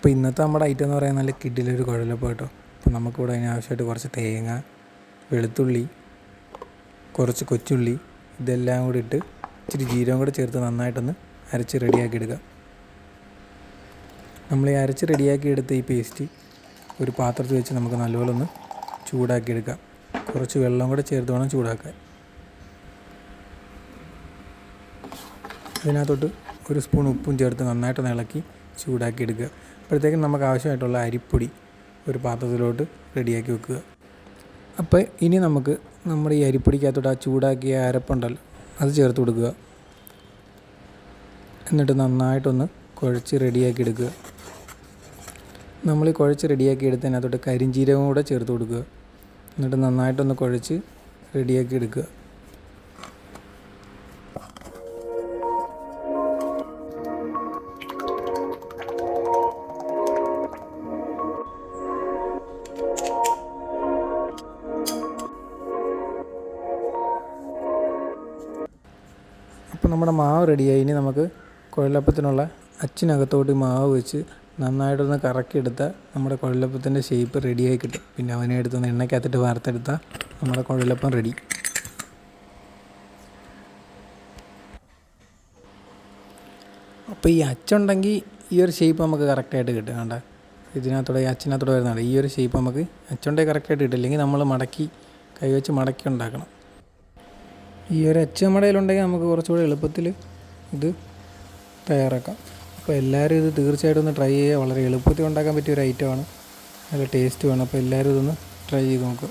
അപ്പോൾ ഇന്നത്തെ നമ്മുടെ ഐറ്റം എന്ന് പറയുന്നത് നല്ല കിഡിലൊരു കുഴലപ്പം കേട്ടോ. അപ്പോൾ നമുക്കിവിടെ അതിന് ആവശ്യമായിട്ട് കുറച്ച് തേങ്ങ വെളുത്തുള്ളി കുറച്ച് കൊച്ചുള്ളി ഇതെല്ലാം കൂടി ഇട്ട് ഇച്ചിരി ജീരകം കൂടെ ചേർത്ത് നന്നായിട്ടൊന്ന് അരച്ച് റെഡിയാക്കി എടുക്കുക നമ്മൾ ഈ അരച്ച് റെഡിയാക്കി എടുത്ത ഈ പേസ്റ്റ് ഒരു പാത്രത്തിൽ വെച്ച് നമുക്ക് നല്ലപോലെ ഒന്ന് ചൂടാക്കി എടുക്കാം. കുറച്ച് വെള്ളം കൂടെ ചേർത്ത് വേണം ചൂടാക്കാൻ. ഇതിനകത്തോട്ട് ഒരു സ്പൂൺ ഉപ്പും ചേർത്ത് നന്നായിട്ടൊന്ന് ഇളക്കി ചൂടാക്കി എടുക്കുക. അപ്പോഴത്തേക്കും നമുക്ക് ആവശ്യമായിട്ടുള്ള അരിപ്പൊടി ഒരു പാത്രത്തിലോട്ട് റെഡിയാക്കി വെക്കുക. അപ്പോൾ ഇനി നമുക്ക് നമ്മുടെ ഈ അരിപ്പൊടിക്കകത്തോട്ട് ആ ചൂടാക്കിയ അരപ്പുണ്ടല്ലോ അത് ചേർത്ത് കൊടുക്കുക. എന്നിട്ട് നന്നായിട്ടൊന്ന് കുഴച്ച് റെഡിയാക്കി എടുക്കുക. നമ്മൾ ഈ കുഴച്ച് റെഡിയാക്കി എടുത്തതിനകത്തോട്ട് കരിഞ്ചീരകം കൂടെ ചേർത്ത് കൊടുക്കുക. എന്നിട്ട് നന്നായിട്ടൊന്ന് കുഴച്ച് റെഡിയാക്കി എടുക്കുക. അപ്പോൾ നമ്മുടെ മാവ് റെഡിയായി ഇനി നമുക്ക് കുഴലപ്പത്തിനുള്ള അച്ചിനകത്തോട്ട് മാവ് വെച്ച് നന്നായിട്ടൊന്ന് കറക്കിയെടുത്താൽ നമ്മുടെ കുഴലപ്പത്തിന്റെ ഷേപ്പ് റെഡിയായി കിട്ടും. പിന്നെ അവനെ എടുത്തൊന്ന് എണ്ണയ്ക്കകത്തിട്ട് വാർത്തെടുത്താൽ നമ്മുടെ കുഴലപ്പം റെഡി അപ്പോൾ ഈ അച്ചുണ്ടെങ്കിൽ ഈ ഒരു ഷേപ്പ് നമുക്ക് കറക്റ്റായിട്ട് കിട്ടും കണ്ട. ഇതിനകത്തൂടെ ഈ അച്ചിനകത്തൂടെ വരുന്നതാണ്. ഈ ഒരു ഷേപ്പ് നമുക്ക് അച്ചുണ്ടെങ്കിൽ കറക്റ്റായിട്ട് കിട്ടും ഇല്ലെങ്കിൽ നമ്മൾ മടക്കി കൈവച്ച് മടക്കി ഉണ്ടാക്കണം. ഈ ഒരു അച്ഛൻ നമ്മുടെ കയ്യിലുണ്ടെങ്കിൽ നമുക്ക് കുറച്ചുകൂടി എളുപ്പത്തിൽ ഇത് തയ്യാറാക്കാം. അപ്പോൾ എല്ലാവരും ഇത് തീർച്ചയായിട്ടും ഒന്ന് ട്രൈ ചെയ്യുക. വളരെ എളുപ്പത്തിൽ ഉണ്ടാക്കാൻ പറ്റിയ ഒരു ഐറ്റമാണ് നല്ല ടേസ്റ്റുമാണ് അപ്പോൾ എല്ലാവരും ഇതൊന്ന് ട്രൈ ചെയ്ത് നോക്കുക.